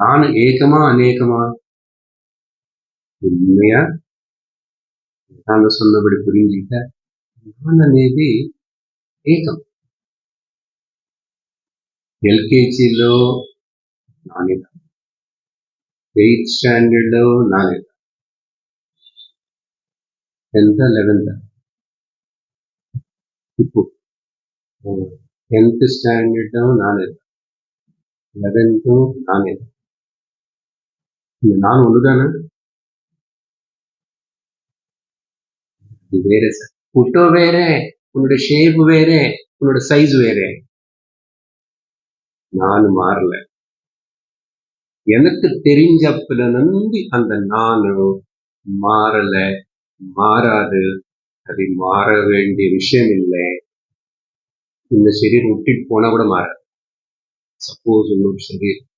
తాను ఏకమా అనేకమా? ఉన్నాయా? వేదాంత సొన్నబడి అనేది ఏకం. ఎల్కేజీలో నాణ్యత. ఎయిత్ స్టాండర్డ్లో నాణ్యత. Tenth eleventh. ఇప్పుడు టెన్త్ స్టాండర్డ్ నాణ్యత. లెవెన్త్ నాణ్యత. இந்த நானும் ஒண்ணுதானே? தானே வேற சார் புட்டோ வேற உன்னோட ஷேப் வேற உன்னோட சைஸ் வேற. நான் மாறல. எனக்கு தெரிஞ்சப்பல நம்பி அந்த நானும் மாறல. மாறாது. அது மாற வேண்டிய விஷயம் இல்லை. இந்த சரீரம் விட்டுட்டு போனா கூட மாறாது. சப்போஸ் இன்னொரு சரீரம்.